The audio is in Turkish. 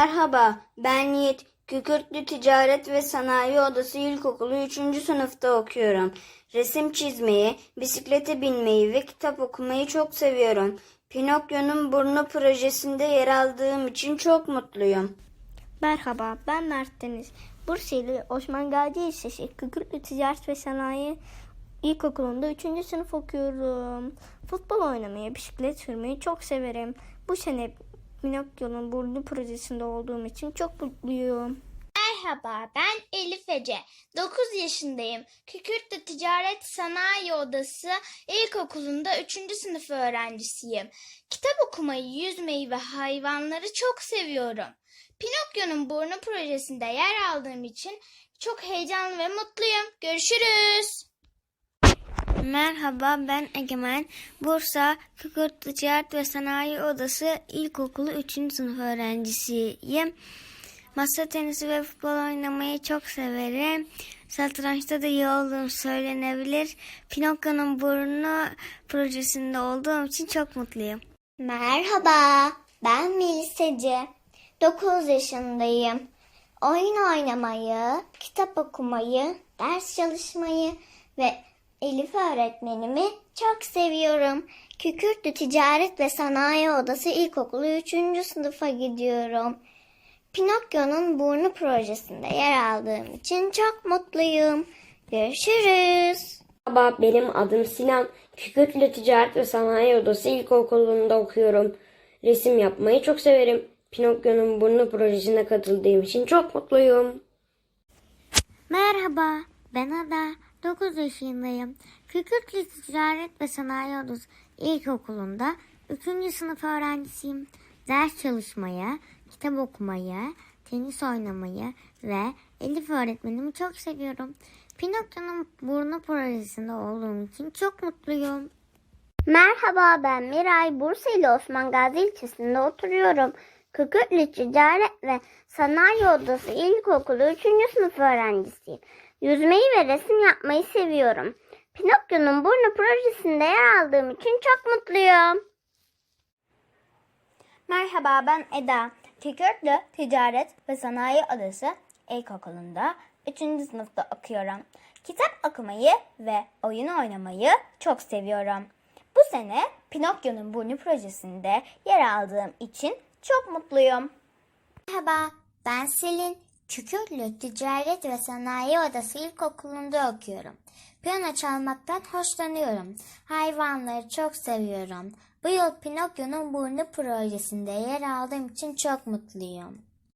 Merhaba, ben Yiğit. Kükürtlü Ticaret ve Sanayi Odası İlkokulu 3. sınıfta okuyorum. Resim çizmeyi, bisiklete binmeyi ve kitap okumayı çok seviyorum. Pinokyo'nun Burnu projesinde yer aldığım için çok mutluyum. Merhaba, ben Mert Deniz. Bursa'ylı Osman Gazi Lisesi Kükürtlü Ticaret ve Sanayi İlkokulu'nda 3. sınıf okuyorum. Futbol oynamayı, bisiklet sürmeyi çok severim. Bu sene Pinokyo'nun burnu projesinde olduğum için çok mutluyum. Merhaba, ben Elif Ece. 9 yaşındayım. Kükürtlü Ticaret Sanayi Odası İlkokulu'nda 3. sınıf öğrencisiyim. Kitap okumayı, yüzmeyi ve hayvanları çok seviyorum. Pinokyo'nun burnu projesinde yer aldığım için çok heyecanlı ve mutluyum. Görüşürüz. Merhaba ben Egemen. Bursa Kükürt Ticaret ve Sanayi Odası İlkokulu 3. sınıf öğrencisiyim. Masa tenisi ve futbol oynamayı çok severim. Satrançta da iyi olduğum söylenebilir. Pinokyo'nun burnu projesinde olduğum için çok mutluyum. Merhaba, ben Melis Ece. 9 yaşındayım. Oyun oynamayı, kitap okumayı, ders çalışmayı ve Elif öğretmenimi çok seviyorum. Kükürtlü Ticaret ve Sanayi Odası İlkokulu 3. sınıfa gidiyorum. Pinokyo'nun burnu projesinde yer aldığım için çok mutluyum. Görüşürüz. Merhaba, benim adım Sinan. Kükürtlü Ticaret ve Sanayi Odası İlkokulu'nda okuyorum. Resim yapmayı çok severim. Pinokyo'nun burnu projesine katıldığım için çok mutluyum. Merhaba ben Ada. 9 yaşındayım. Kükürtlü Ticaret ve Sanayi Odası İlkokulu'nda 3. sınıf öğrencisiyim. Ders çalışmayı, kitap okumayı, tenis oynamayı ve Elif öğretmenimi çok seviyorum. Pinokyo'nun burnu projesinde olduğum için çok mutluyum. Merhaba ben Miray. Bursa ile Osman Gazi ilçesinde oturuyorum. Kükürtlü Ticaret ve Sanayi Odası İlkokulu 3. sınıf öğrencisiyim. Yüzmeyi ve resim yapmayı seviyorum. Pinokyo'nun burnu projesinde yer aldığım için çok mutluyum. Merhaba, ben Eda. Kükürtlü Ticaret ve Sanayi Odası İlkokulu'nda 3. sınıfta okuyorum. Kitap okumayı ve oyun oynamayı çok seviyorum. Bu sene Pinokyo'nun burnu projesinde yer aldığım için çok mutluyum. Merhaba ben Selin. Kükürtlü Ticaret ve Sanayi Odası İlkokulu'nda okuyorum. Piyano çalmaktan hoşlanıyorum. Hayvanları çok seviyorum. Bu yıl Pinokyo'nun burnu projesinde yer aldığım için çok mutluyum.